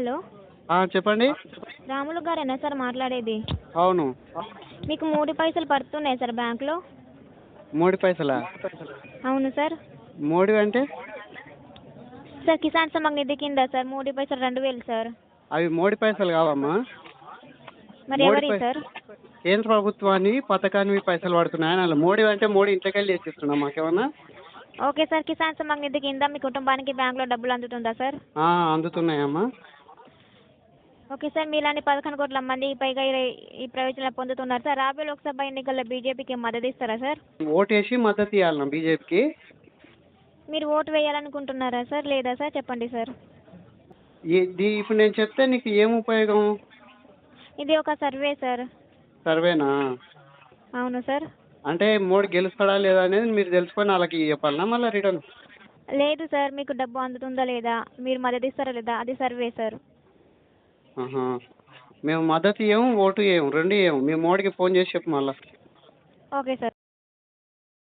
Hello. చెప్పండి. రాములు గారేనా sir మాట్లాడేది? అవును. మీకు మూడు పైసలు పడుతున్నాయి సార్ బ్యాంక్లో. మూడు పైసలా? అవును సార్. మూడు అంటే? సార్ కిసాన్ సమ్మాన్ నిధి కింద సార్ మూడు పైసలు రెండు వేలు సార్. అవి మూడు పైసలు కావమ్మా. మరి ఎవరి సార్? కేంద్ర ప్రభుత్వాన్ని పథకాన్ని పైసలు పడుతున్నాయని అలా మోడీ అంటే మోడీ ఇంట్లోకి వెళ్ళి చేసిస్తున్నాం మాకేమన్నా? ఓకే సార్ కిసాన్ సమ్మాన్ నిధి కింద మీ కుటుంబానికి బ్యాంక్లో డబ్బులు అందుతుందా సార్? అందుతున్నాయమ్మా. ఓకే సార్ మీలాంటి పదకొండు కోట్ల మంది పైగా ఈ- ప్రయోజనాలు పొందుతున్నారు. సార్ రాబోయే లోక్సభ ఎన్నికల్లో బీజేపీకి మద్దతు ఇస్తారా సార్? ఓటేసి మద్దతు ఇవ్వాలన్నా బీజేపీకి? మీరు ఓటు వేయాలనుకుంటున్నారా సార్ లేదా సార్? చెప్పండి సార్. ఇప్పుడు నేను చెప్తే నీకు ఏం ఉపయోగం? ఇది ఒక సర్వే సార్. సర్వేనా? అవును సార్. అంటే మోడీ గెలుస్తాడా లేదా అనేది మీరు తెలుసుకొని వాళ్ళకి చెప్పాలనా? మళ్ళీ రిటర్న్? లేదు సార్ మీకు డబ్బు అందుతుందా లేదా? మీరు మద్దతు ఇస్తారా లేదా? అది సర్వే సార్. మేము మద్దతు ఇవ్వము ఓటు ఇవ్వము రెండు ఇవ్వము మేము మోడీకి ఫోన్ చేసి చెప్పు మళ్ళీ. Okay sir.